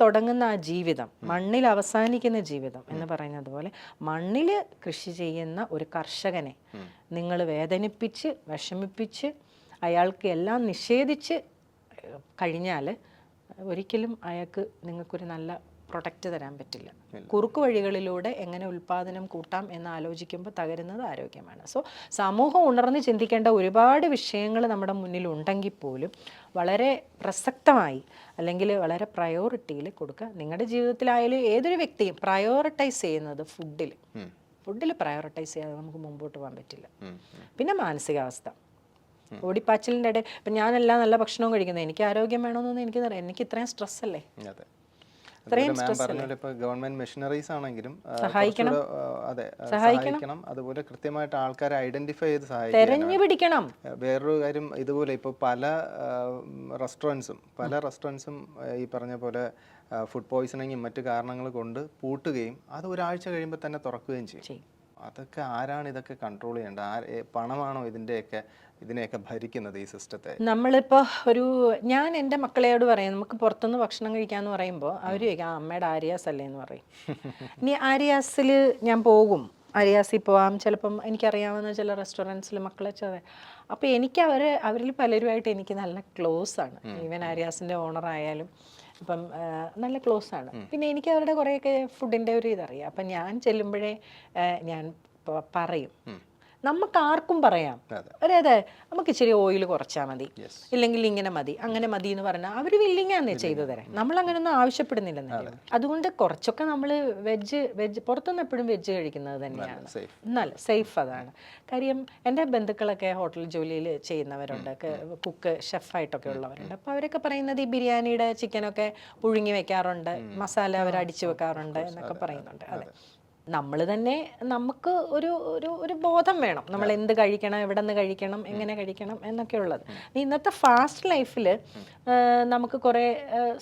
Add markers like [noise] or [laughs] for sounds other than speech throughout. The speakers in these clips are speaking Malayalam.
തുടങ്ങുന്ന ആ ജീവിതം മണ്ണിൽ അവസാനിക്കുന്ന ജീവിതം എന്ന് പറയുന്നത് പോലെ മണ്ണിൽ കൃഷി ചെയ്യുന്ന ഒരു കർഷകനെ നിങ്ങൾ വേദനിപ്പിച്ച് വിഷമിപ്പിച്ച് അയാൾക്ക് എല്ലാം നിഷേധിച്ച് കഴിഞ്ഞാൽ ഒരിക്കലും അയാൾക്ക് നിങ്ങൾക്കൊരു നല്ല പ്രൊഡക്റ്റ് തരാൻ പറ്റില്ല. കുറുക്കു വഴികളിലൂടെ എങ്ങനെ ഉൽപ്പാദനം കൂട്ടാം എന്ന് ആലോചിക്കുമ്പോൾ തകരുന്നത് ആരോഗ്യമാണ്. സോ സമൂഹം ഉണർന്ന് ചിന്തിക്കേണ്ട ഒരുപാട് വിഷയങ്ങൾ നമ്മുടെ മുന്നിൽ ഉണ്ടെങ്കിൽ പോലും വളരെ പ്രസക്തമായി അല്ലെങ്കിൽ വളരെ പ്രയോറിറ്റിയിൽ കൊടുക്കുക. നിങ്ങളുടെ ജീവിതത്തിലായാലും ഏതൊരു വ്യക്തിയും പ്രയോറിറ്റൈസ് ചെയ്യുന്നത് ഫുഡിൽ ഫുഡിൽ പ്രയോറിറ്റൈസ് ചെയ്യാതെ നമുക്ക് മുമ്പോട്ട് പോകാൻ പറ്റില്ല. പിന്നെ മാനസികാവസ്ഥ. ഓടിപ്പാച്ചിലിന്റെ ഇടയിൽ ഇപ്പം ഞാനെല്ലാം നല്ല ഭക്ഷണവും കഴിക്കുന്നത്. എനിക്ക് ആരോഗ്യം വേണമെന്നൊന്നും എനിക്കറിയാം എനിക്ക് ഇത്രയും സ്ട്രെസ് ഗവൺമെന്റ് മെഷീനറീസ് ആണെങ്കിലും സഹായിക്കണം. അതെ സഹായിക്കണം. അതുപോലെ കൃത്യമായിട്ട് ആൾക്കാരെ ഐഡന്റിഫൈ ചെയ്ത് സഹായിക്കണം വേറൊരു കാര്യം ഇതുപോലെ ഇപ്പോൾ പല റെസ്റ്റോറൻസും പല റെസ്റ്റോറൻസും ഈ പറഞ്ഞ പോലെ ഫുഡ് പോയ്സണിങ്ങും മറ്റു കാരണങ്ങൾ കൊണ്ട് പൂട്ടുകയും അത് ഒരാഴ്ച കഴിയുമ്പോൾ തന്നെ തുറക്കുകയും ചെയ്യും. അതൊക്കെ ആരാണ് ഇതൊക്കെ കൺട്രോൾ ചെയ്യേണ്ടത്? ആ പണമാണോ ഇതിന്റെയൊക്കെ ഇതിനെയൊക്കെ ഭരിക്കുന്നത് ഈ സിസ്റ്റത്തെ? നമ്മളിപ്പോൾ ഒരു ഞാൻ എന്റെ മക്കളെയോട് പറയാം നമുക്ക് പുറത്തുനിന്ന് ഭക്ഷണം കഴിക്കാമെന്ന് പറയുമ്പോൾ അവർ ചോദിക്കും ആ അമ്മയുടെ ആര്യാസ് അല്ലേ എന്ന് പറയും. ഇനി ആര്യാസിൽ ഞാൻ പോകും. ആര്യാസിൽ പോവാം. ചിലപ്പം എനിക്കറിയാവുന്ന ചില റെസ്റ്റോറന്റ്സിൽ മക്കളെ ചെറിയ അപ്പോൾ എനിക്ക് അവർ അവരിൽ പലരുമായിട്ട് എനിക്ക് നല്ല ക്ലോസ് ആണ്. ഈവൻ ആര്യാസിന്റെ ഓണർ ആയാലും. അപ്പം നല്ല ക്ലോസ് ആണ് പിന്നെ എനിക്ക് അവരുടെ കുറേയൊക്കെ ഫുഡിന്റെ ഒരു ഇതറിയാം. അപ്പം ഞാൻ ചെല്ലുമ്പോഴേ ഞാൻ പറയും. നമുക്ക് ആർക്കും പറയാം. അതെ. അതെ. നമുക്ക് ഇച്ചിരി ഓയിൽ കുറച്ചാൽ മതി. ഇല്ലെങ്കിൽ ഇങ്ങനെ മതി അങ്ങനെ മതി എന്ന് പറഞ്ഞാൽ അവർ വില്ലിങ്ങാന്ന് ചെയ്തു തരാം. നമ്മൾ അങ്ങനെയൊന്നും ആവശ്യപ്പെടുന്നില്ല അതുകൊണ്ട് കുറച്ചൊക്കെ നമ്മൾ വെജ് വെജ് പുറത്തുനിന്ന് എപ്പോഴും വെജ് കഴിക്കുന്നത് തന്നെയാണ്. നല്ല സേഫ് അതാണ്. കാര്യം എന്റെ ബന്ധുക്കളൊക്കെ ഹോട്ടൽ ജോലിയിൽ ചെയ്യുന്നവരുണ്ട്. കുക്ക് ഷെഫായിട്ടൊക്കെ ഉള്ളവരുണ്ട്. അപ്പോൾ അവരൊക്കെ പറയുന്നത് ഈ ബിരിയാണിയുടെ ചിക്കനൊക്കെ പുഴുങ്ങി വെക്കാറുണ്ട്. മസാല അവർ അടിച്ചു വെക്കാറുണ്ട് എന്നൊക്കെ പറയുന്നുണ്ട്. അതെ. നമ്മൾ തന്നെ നമുക്ക് ഒരു ഒരു ഒരു ബോധം വേണം. നമ്മൾ എന്ത് കഴിക്കണം എവിടെ നിന്ന് കഴിക്കണം എങ്ങനെ കഴിക്കണം എന്നൊക്കെ ഉള്ളത്. ഇന്നത്തെ ഫാസ്റ്റ് ലൈഫിൽ നമുക്ക് കുറേ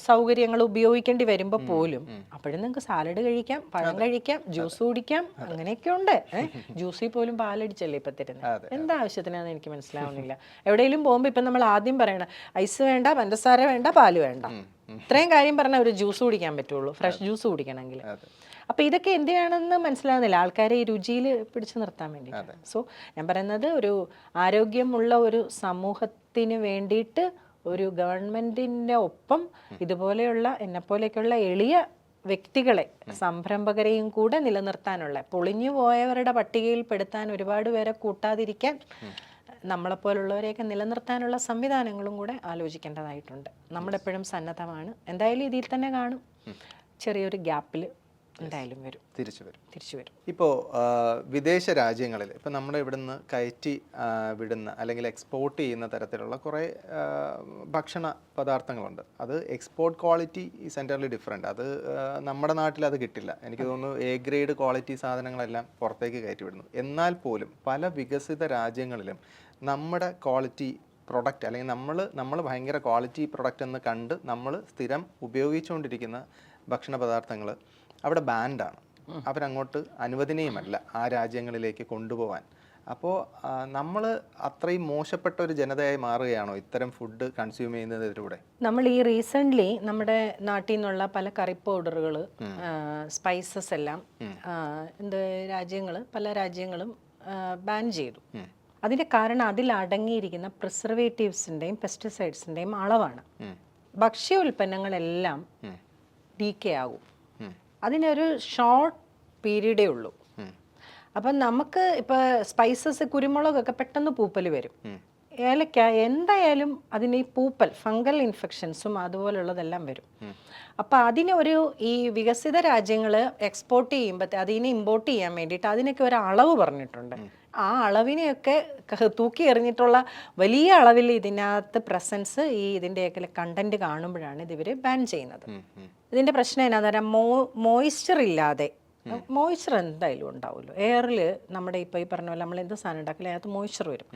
സൗകര്യങ്ങൾ ഉപയോഗിക്കേണ്ടി വരുമ്പോൾ പോലും അപ്പോഴും നിങ്ങൾക്ക് സാലഡ് കഴിക്കാം പഴം കഴിക്കാം ജ്യൂസ് കുടിക്കാം അങ്ങനെയൊക്കെ ഉണ്ട്. [laughs] ജ്യൂസിൽ പോലും പാലടിച്ചല്ലേ ഇപ്പം തരുന്നത് എന്താ ആവശ്യത്തിനാന്ന് എനിക്ക് മനസ്സിലാവുന്നില്ല. എവിടെയെങ്കിലും പോകുമ്പോൾ ഇപ്പം നമ്മൾ ആദ്യം പറയണം ഐസ് വേണ്ട പഞ്ചസാര വേണ്ട പാൽ വേണ്ട. ഇത്രയും കാര്യം പറഞ്ഞാൽ ഒരു ജ്യൂസ് കുടിക്കാൻ പറ്റുള്ളൂ. ഫ്രഷ് ജ്യൂസ് കുടിക്കണമെങ്കിൽ അപ്പൊ ഇതൊക്കെ എന്തിനാണെന്ന് മനസ്സിലാകുന്നില്ല ആൾക്കാരെ ഈ രുചിയിൽ പിടിച്ചു നിർത്താൻ വേണ്ടി സോ ഞാൻ പറയുന്നത് ഒരു ആരോഗ്യമുള്ള ഒരു സമൂഹത്തിന് വേണ്ടിയിട്ട് ഒരു ഗവൺമെന്റിന്റെ ഒപ്പം ഇതുപോലെയുള്ള എന്നെപ്പോലെയൊക്കെയുള്ള എളിയ വ്യക്തികളെ സംരംഭകരെയും കൂടെ നിലനിർത്താനുള്ള പൊളിഞ്ഞു പോയവരുടെ പട്ടികയിൽ പെടുത്താൻ ഒരുപാട് പേരെ കൂട്ടാതിരിക്കാൻ നമ്മളെപ്പോലുള്ളവരെയൊക്കെ നിലനിർത്താനുള്ള സംവിധാനങ്ങളും കൂടെ ആലോചിക്കേണ്ടതായിട്ടുണ്ട്. നമ്മളെപ്പോഴും സന്നദ്ധമാണ്. എന്തായാലും ഇതിൽ തന്നെ കാണും. ചെറിയൊരു ഗ്യാപ്പിൽ എന്തായാലും വരും. തിരിച്ചു വരും. തിരിച്ചു വരും. ഇപ്പോൾ വിദേശ രാജ്യങ്ങളിൽ ഇപ്പോൾ നമ്മുടെ ഇവിടുന്ന് കയറ്റി വിടുന്ന അല്ലെങ്കിൽ എക്സ്പോർട്ട് ചെയ്യുന്ന തരത്തിലുള്ള കുറേ ഭക്ഷണ പദാർത്ഥങ്ങളുണ്ട്. അത് എക്സ്പോർട്ട് ക്വാളിറ്റി ഈ സെന്ററിൽ ഡിഫറെന്റ് അത് നമ്മുടെ നാട്ടിൽ അത് കിട്ടില്ല. എനിക്ക് തോന്നുന്നു എ ഗ്രേഡ് ക്വാളിറ്റി സാധനങ്ങളെല്ലാം പുറത്തേക്ക് കയറ്റി വിടുന്നു. എന്നാൽ പോലും പല വികസിത രാജ്യങ്ങളിലും നമ്മുടെ ക്വാളിറ്റി പ്രൊഡക്റ്റ് അല്ലെങ്കിൽ നമ്മൾ നമ്മൾ ഭയങ്കര ക്വാളിറ്റി പ്രൊഡക്റ്റ് എന്ന് കണ്ട് നമ്മൾ സ്ഥിരം ഉപയോഗിച്ചുകൊണ്ടിരിക്കുന്ന ഭക്ഷണ പദാർത്ഥങ്ങൾ അവിടെ ബാൻഡാണ്. അവരങ്ങോട്ട് അനുവദനീയമല്ല ആ രാജ്യങ്ങളിലേക്ക് കൊണ്ടുപോകാൻ അപ്പോൾ നമ്മൾ അത്രയും മോശപ്പെട്ട ഒരു ജനതയായി മാറുകയാണോ ഇത്തരം ഫുഡ് കൺസ്യൂം ചെയ്യുന്നതിലൂടെ? നമ്മൾ ഈ റീസെന്റ്ലി നമ്മുടെ നാട്ടിൽ നിന്നുള്ള പല കറി പൗഡറുകൾ സ്പൈസസ് എല്ലാം എന്ത് രാജ്യങ്ങൾ പല രാജ്യങ്ങളും ബാൻ ചെയ്തു. അതിന്റെ കാരണം അതിൽ അടങ്ങിയിരിക്കുന്ന പ്രിസർവേറ്റീവ്സിന്റെയും പെസ്റ്റിസൈഡ്സിന്റെയും അളവാണ്. ഭക്ഷ്യ ഉൽപ്പന്നങ്ങളെല്ലാം ഡീക്കെ ആകും അതിനൊരു ഷോർട്ട് പീരീഡേ ഉള്ളൂ. അപ്പം നമുക്ക് ഇപ്പോൾ സ്പൈസസ് കുരുമുളകൊക്കെ പെട്ടെന്ന് പൂപ്പൽ വരും. ഏലക്ക എന്തായാലും അതിന് ഈ പൂപ്പൽ ഫംഗൽ ഇൻഫെക്ഷൻസും അതുപോലുള്ളതെല്ലാം വരും. അപ്പോൾ അതിന് ഒരു ഈ വികസിത രാജ്യങ്ങൾ എക്സ്പോർട്ട് ചെയ്യുമ്പോൾ അതിനെ ഇമ്പോർട്ട് ചെയ്യാൻ വേണ്ടിയിട്ട് അതിനൊക്കെ ഒരു അളവ് പറഞ്ഞിട്ടുണ്ട്. ആ അളവിനെയൊക്കെ തൂക്കി എറിഞ്ഞിട്ടുള്ള വലിയ അളവിൽ ഇതിനകത്ത് പ്രസൻസ് ഈ ഇതിന്റെയൊക്കെ കണ്ടന്റ് കാണുമ്പോഴാണ് ഇതിവർ ബാൻ ചെയ്യുന്നത്. ഇതിന്റെ പ്രശ്നം എന്നാന്ന് പറയാം മോ മോയ്സ്ചർ ഇല്ലാതെ. മോയ്സ്ചർ എന്തായാലും ഉണ്ടാവുമല്ലോ. എയറിൽ നമ്മുടെ ഇപ്പോൾ ഈ പറഞ്ഞ പോലെ നമ്മൾ എന്ത് സാധനം ഉണ്ടാക്കില്ല അതിനകത്ത് മോയ്സ്ചർ വരും.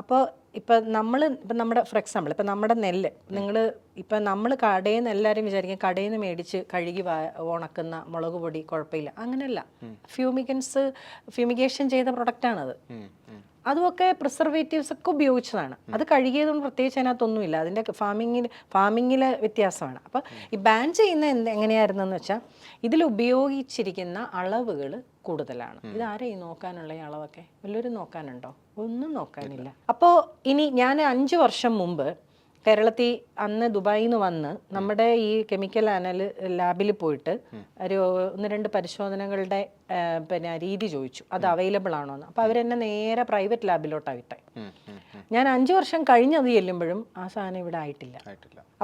അപ്പോൾ ഇപ്പം നമ്മൾ ഇപ്പം നമ്മുടെ ഫോർ എക്സാമ്പിൾ ഇപ്പം നമ്മുടെ നെല്ല് നിങ്ങൾ ഇപ്പം നമ്മൾ കടയിൽ നിന്ന് എല്ലാവരും വിചാരിക്കും കടയിൽ നിന്ന് മേടിച്ച് കഴുകി ഉണക്കുന്ന മുളക് പൊടി കുഴപ്പമില്ല. അങ്ങനെയല്ല. ഫ്യൂമിക്കൻസ് ഫ്യൂമിഗേഷൻ ചെയ്ത പ്രൊഡക്റ്റാണത് അതുമൊക്കെ പ്രിസർവേറ്റീവ്സ് ഒക്കെ ഉപയോഗിച്ചതാണ് അത് കഴുകിയതുകൊണ്ട് പ്രത്യേകിച്ച് അതിനകത്തൊന്നുമില്ല. അതിന്റെ ഫാമിങ്ങിൽ ഫാമിങ്ങിലെ വ്യത്യാസമാണ്. അപ്പോൾ ഈ ബാൻ ചെയ്യുന്ന എന്ത് എങ്ങനെയായിരുന്നെന്ന് വെച്ചാൽ ഇതിൽ ഉപയോഗിച്ചിരിക്കുന്ന അളവുകൾ കൂടുതലാണ്. ഇതാരെ ഈ നോക്കാനുള്ള ഈ അളവൊക്കെ? വല്ലവരും നോക്കാനുണ്ടോ? ഒന്നും നോക്കാനില്ല. അപ്പോൾ ഇനി ഞാൻ അഞ്ച് വർഷം മുമ്പ് കേരളത്തിൽ അന്ന് ദുബായിൽ നിന്ന് വന്ന് നമ്മുടെ ഈ കെമിക്കൽ അനൽ ലാബിൽ പോയിട്ട് ഒരു ഒന്ന് രണ്ട് പരിശോധനകളുടെ പിന്നെ രീതി ചോദിച്ചു. അത് അവൈലബിൾ ആണോ എന്ന്. അപ്പോൾ അവരെന്നെ നേരെ പ്രൈവറ്റ് ലാബിലോട്ടാണ് വിട്ടെ. ഞാൻ അഞ്ച് വർഷം കഴിഞ്ഞത് ചെല്ലുമ്പോഴും ആ സാധനം ഇവിടെ ആയിട്ടില്ല.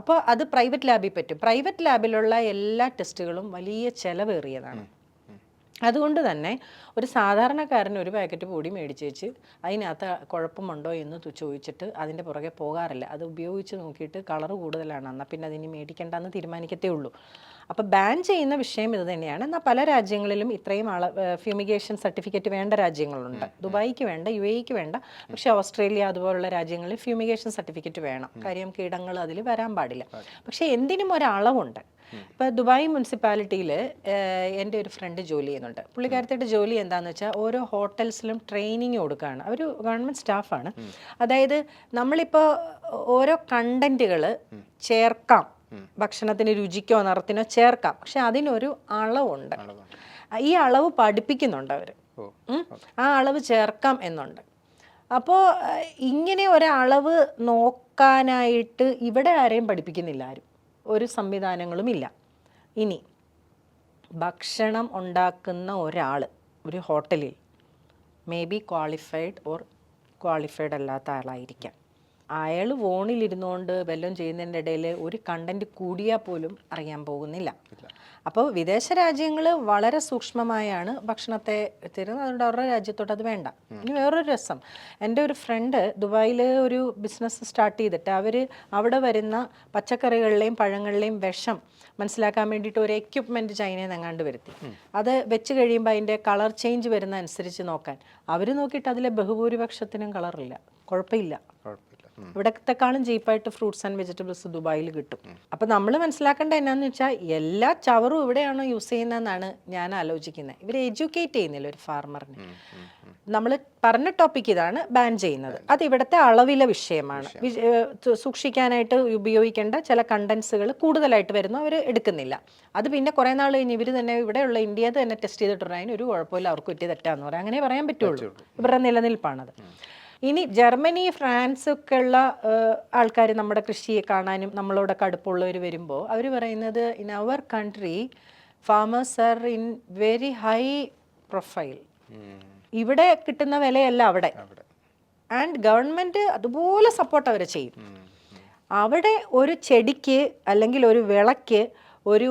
അപ്പോൾ അത് പ്രൈവറ്റ് ലാബിൽ പറ്റും. പ്രൈവറ്റ് ലാബിലുള്ള എല്ലാ ടെസ്റ്റുകളും വലിയ ചെലവേറിയതാണ്. അതുകൊണ്ട് തന്നെ ഒരു സാധാരണക്കാരൻ ഒരു പാക്കറ്റ് പൊടി മേടിച്ച് വെച്ച് അതിനകത്ത് കുഴപ്പമുണ്ടോ എന്ന് ചോദിച്ചിട്ട് അതിന്റെ പുറകെ പോകാറില്ല. അത് ഉപയോഗിച്ച് നോക്കിയിട്ട് കളർ കൂടുതലാണ്. എന്നാൽ പിന്നെ അതിനി മേടിക്കേണ്ടെന്ന് തീരുമാനിക്കത്തേ ഉള്ളൂ. അപ്പോൾ ബാൻ ചെയ്യുന്ന വിഷയം ഇത് തന്നെയാണ്. എന്നാൽ പല രാജ്യങ്ങളിലും ഇത്രയും അള ഫ്യൂമിഗേഷൻ സർട്ടിഫിക്കറ്റ് വേണ്ട രാജ്യങ്ങളുണ്ട്. ദുബായിക്ക് വേണ്ട യു എക്ക് വേണ്ട. പക്ഷേ ഓസ്ട്രേലിയ അതുപോലുള്ള രാജ്യങ്ങളിൽ ഫ്യൂമിഗേഷൻ സർട്ടിഫിക്കറ്റ് വേണം. കാര്യം കീടങ്ങൾ അതിൽ വരാൻ പാടില്ല. പക്ഷേ എന്തിനും ഒരളവുണ്ട്. ഇപ്പോൾ ദുബായ് മുനിസിപ്പാലിറ്റിയിൽ എന്റെ ഒരു ഫ്രണ്ട് ജോലി ചെയ്യുന്നുണ്ട്. പുള്ളിക്കാരത്തിയുടെ ജോലി എന്താണെന്ന് വെച്ചാൽ ഓരോ ഹോട്ടൽസിലും ട്രെയിനിങ് കൊടുക്കുകയാണ് അവർ ഗവൺമെന്റ് സ്റ്റാഫാണ്. അതായത് നമ്മളിപ്പോൾ ഓരോ കണ്ടന്റുകൾ ചേർക്കാം. ഭക്ഷണത്തിന് രുചിക്കോ നിറത്തിനോ ചേർക്കാം. പക്ഷെ അതിനൊരു അളവുണ്ട്. അളവുണ്ട്. ഈ അളവ് പഠിപ്പിക്കുന്നുണ്ട് അവർ ആ അളവ് ചേർക്കാം എന്നുണ്ട്. അപ്പോൾ ഇങ്ങനെ ഒരളവ് നോക്കാനായിട്ട് ഇവിടെ ആരെയും പഠിപ്പിക്കുന്നില്ല ആരും. ഒരു സംവിധാനങ്ങളുമില്ല. ഇനി ഭക്ഷണം ഉണ്ടാക്കുന്ന ഒരാൾ ഒരു ഹോട്ടലിൽ may be qualified or qualified അല്ലാത്ത ആളായിരിക്കാം. അയാൾ ഫോണിലിരുന്നുകൊണ്ട് വല്ലതും ചെയ്യുന്നതിന്റെ ഇടയിൽ ഒരു കണ്ടന്റ് കൂടിയാൽ പോലും അറിയാൻ പോകുന്നില്ല. അപ്പോൾ വിദേശ രാജ്യങ്ങൾ വളരെ സൂക്ഷ്മമായാണ് ഭക്ഷണത്തെ തരുന്നത്. അതുകൊണ്ട് അവരുടെ രാജ്യത്തോട്ട് അത് വേണ്ട. ഇനി വേറൊരു രസം. എന്റെ ഒരു ഫ്രണ്ട് ദുബായിൽ ഒരു ബിസിനസ് സ്റ്റാർട്ട് ചെയ്തിട്ട് അവർ അവിടെ വരുന്ന പച്ചക്കറികളിലെയും പഴങ്ങളിലെയും വിഷം മനസ്സിലാക്കാൻ വേണ്ടിയിട്ട് ഒരു എക്യുപ്മെന്റ് ചൈനയിൽ നിന്ന് എങ്ങാണ്ട് വരുത്തി. അത് വെച്ച് കഴിയുമ്പോൾ അതിന്റെ കളർ ചേഞ്ച് വരുന്ന അനുസരിച്ച് നോക്കാൻ. അവർ നോക്കിയിട്ട് അതിലെ ബഹുഭൂരിപക്ഷത്തിനും കളറില്ല കുഴപ്പമില്ല. ഇവിടത്തെക്കാളും ചീപ്പായിട്ട് ഫ്രൂട്ട്സ് ആൻഡ് വെജിറ്റബിൾസ് ദുബായിൽ കിട്ടും. അപ്പോൾ നമ്മൾ മനസ്സിലാക്കേണ്ട എന്നാന്ന് വെച്ചാൽ എല്ലാ ചവറും ഇവിടെയാണോ യൂസ് ചെയ്യുന്നതെന്നാണ് ഞാൻ ആലോചിക്കുന്നത് ഇവർ എഡ്യൂക്കേറ്റ് ചെയ്യുന്നില്ല ഒരു ഫാർമറിനെ നമ്മൾ പറഞ്ഞ ടോപ്പിക് ഇതാണ് ബാൻ ചെയ്യുന്നത്. അത്. ഇവിടുത്തെ അളവിലെ വിഷയമാണ്. സൂക്ഷിക്കാനായിട്ട് ഉപയോഗിക്കേണ്ട ചില കണ്ടൻസുകൾ കൂടുതലായിട്ട് വരുന്നു അവർ എടുക്കുന്നില്ല. അത് പിന്നെ കുറേ നാൾ കഴിഞ്ഞ് ഇവർ തന്നെ ഇവിടെയുള്ള ഇന്ത്യ തന്നെ ടെസ്റ്റ് ചെയ്തിട്ടുണ്ട് അതിന് ഒരു കുഴപ്പമില്ല അവർക്ക് പറ്റിയ തെറ്റാന്ന് പറയാം. അങ്ങനെ പറയാൻ പറ്റുള്ളൂ. ഇവരുടെ നിലനിൽപ്പാണത്. ഇനി ജർമ്മനി ഫ്രാൻസ് ഒക്കെ ഉള്ള ആൾക്കാർ നമ്മുടെ കൃഷിയെ കാണാനും നമ്മളോടൊക്കെ അടുപ്പമുള്ളവർ വരുമ്പോൾ അവർ പറയുന്നത് in our country farmers are in very high profile ഇവിടെ കിട്ടുന്ന വിലയല്ല അവിടെ. ആൻഡ് ഗവൺമെന്റ് അതുപോലെ സപ്പോർട്ട് അവരെ ചെയ്യും. അവിടെ ഒരു ചെടിക്ക് അല്ലെങ്കിൽ ഒരു വിളയ്ക്ക് ഒരു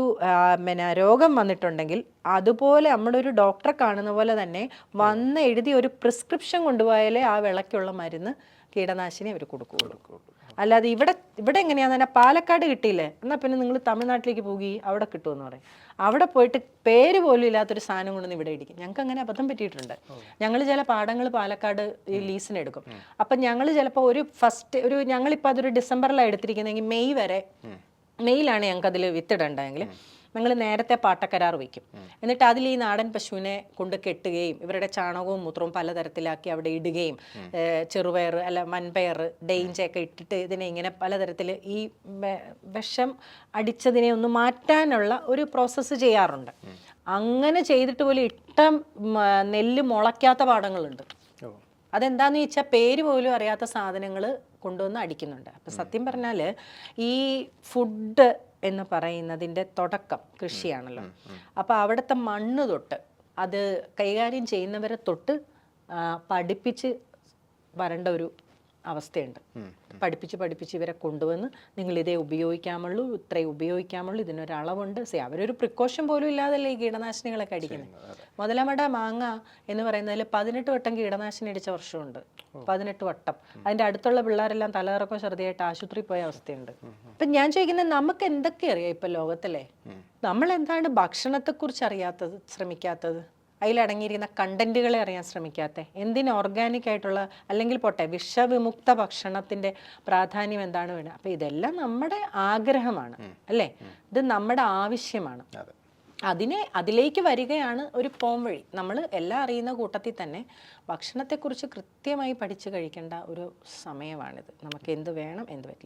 പിന്നെ രോഗം വന്നിട്ടുണ്ടെങ്കിൽ അതുപോലെ നമ്മളൊരു ഡോക്ടറെ കാണുന്ന പോലെ തന്നെ വന്ന് എഴുതി ഒരു പ്രിസ്ക്രിപ്ഷൻ കൊണ്ടുപോയാലേ ആ വിളക്കുള്ള മരുന്ന് കീടനാശിനി അവർ കൊടുക്കുകയുള്ളൂ അല്ലാതെ ഇവിടെ ഇവിടെ എങ്ങനെയാന്ന് പറഞ്ഞാൽ പാലക്കാട് കിട്ടിയില്ലേ? എന്നാൽ പിന്നെ നിങ്ങൾ തമിഴ്നാട്ടിലേക്ക് പോകി അവിടെ കിട്ടുമെന്ന് പറയും. അവിടെ പോയിട്ട് പേര് പോലും ഇല്ലാത്തൊരു സാധനം കൊണ്ടൊന്ന് ഇവിടെ ഇടിക്കും. ഞങ്ങൾക്ക് അങ്ങനെ അബദ്ധം പറ്റിയിട്ടുണ്ട്. ഞങ്ങൾ ചില പാടങ്ങൾ പാലക്കാട് ഈ ലീസിന് എടുക്കും അപ്പം ഞങ്ങൾ ചിലപ്പോൾ ഒരു ഫസ്റ്റ് ഒരു ഞങ്ങളിപ്പോൾ അതൊരു ഡിസംബറിലാണ് എടുത്തിരിക്കുന്നതെങ്കിൽ മെയ് വരെ മെയ്യിലാണ് ഞങ്ങൾക്ക് അതിൽ വിത്തിടണ്ടെങ്കിൽ ഞങ്ങൾ നേരത്തെ പാട്ടക്കരാർ വയ്ക്കും. എന്നിട്ട് അതിൽ ഈ നാടൻ പശുവിനെ കൊണ്ട് കെട്ടുകയും ഇവരുടെ ചാണകവും മൂത്രവും പലതരത്തിലാക്കി അവിടെ ഇടുകയും ചെറുപയർ അല്ല മൺപയർ ഡെയിഞ്ചൊക്കെ ഇട്ടിട്ട് ഇതിനെ ഇങ്ങനെ പലതരത്തിൽ ഈ വിഷം അടിച്ചതിനെ ഒന്ന് മാറ്റാനുള്ള ഒരു പ്രോസസ്സ് ചെയ്യാറുണ്ട്. അങ്ങനെ ചെയ്തിട്ട് പോലും ഇട്ട നെല്ല് മുളയ്ക്കാത്ത പാടങ്ങളുണ്ട് അതെന്താന്ന് ചോദിച്ചാൽ പേര് പോലും അറിയാത്ത സാധനങ്ങൾ കൊണ്ടുവന്ന് അടിക്കുന്നുണ്ട്. അപ്പം സത്യം പറഞ്ഞാൽ ഈ ഫുഡ് എന്ന് പറയുന്നതിന്റെ തുടക്കം കൃഷിയാണല്ലോ. അപ്പോൾ അവിടുത്തെ മണ്ണ് തൊട്ട് അത് കൈകാര്യം ചെയ്യുന്നവരെ തൊട്ട് പഠിപ്പിച്ച് വരേണ്ട ഒരു അവസ്ഥയുണ്ട്. പഠിപ്പിച്ച് പഠിപ്പിച്ച് ഇവരെ കൊണ്ടുവന്ന് നിങ്ങൾ ഇതേ ഉപയോഗിക്കാമുള്ളൂ ഇത്രേ ഉപയോഗിക്കാമുള്ളൂ ഇതിനൊരളവുണ്ട് സേ അവരൊരു പ്രിക്കോഷൻ പോലും ഇല്ലാതല്ലേ ഈ കീടനാശിനികളൊക്കെ അടിക്കുന്നത്? മുതലമട മാങ്ങ എന്ന് പറയുന്നതിൽ പതിനെട്ട് വട്ടം കീടനാശിനി അടിച്ച വർഷമുണ്ട്. പതിനെട്ട് വട്ടം. അതിന്റെ അടുത്തുള്ള പിള്ളേരെല്ലാം തലകറക്കോ ശ്രദ്ധയായിട്ട് ആശുപത്രി പോയ അവസ്ഥയുണ്ട്. അപ്പൊ ഞാൻ ചോദിക്കുന്നത് നമുക്ക് എന്തൊക്കെ അറിയാം ഇപ്പം ലോകത്തിലെ? നമ്മൾ എന്താണ് ഭക്ഷണത്തെക്കുറിച്ച് അറിയാത്തത് ശ്രമിക്കാത്തത്? അതിലടങ്ങിയിരിക്കുന്ന കണ്ടന്റുകളെ അറിയാൻ ശ്രമിക്കാത്ത. എന്തിന് ഓർഗാനിക് ആയിട്ടുള്ള അല്ലെങ്കിൽ പോട്ടെ വിഷവിമുക്ത ഭക്ഷണത്തിന്റെ പ്രാധാന്യം എന്താണ് വേണ്ടത്? അപ്പം ഇതെല്ലാം നമ്മുടെ ആഗ്രഹമാണ് അല്ലേ? ഇത് നമ്മുടെ ആവശ്യമാണ്. അതിനെ അതിലേക്ക് വരികയാണ് ഒരു പോം വഴി. നമ്മൾ എല്ലാം അറിയുന്ന കൂട്ടത്തിൽ തന്നെ ഭക്ഷണത്തെക്കുറിച്ച് കൃത്യമായി പഠിച്ചു കഴിക്കേണ്ട ഒരു സമയമാണിത്. നമുക്ക് എന്ത് വേണം എന്ത് പറ്റില്ല.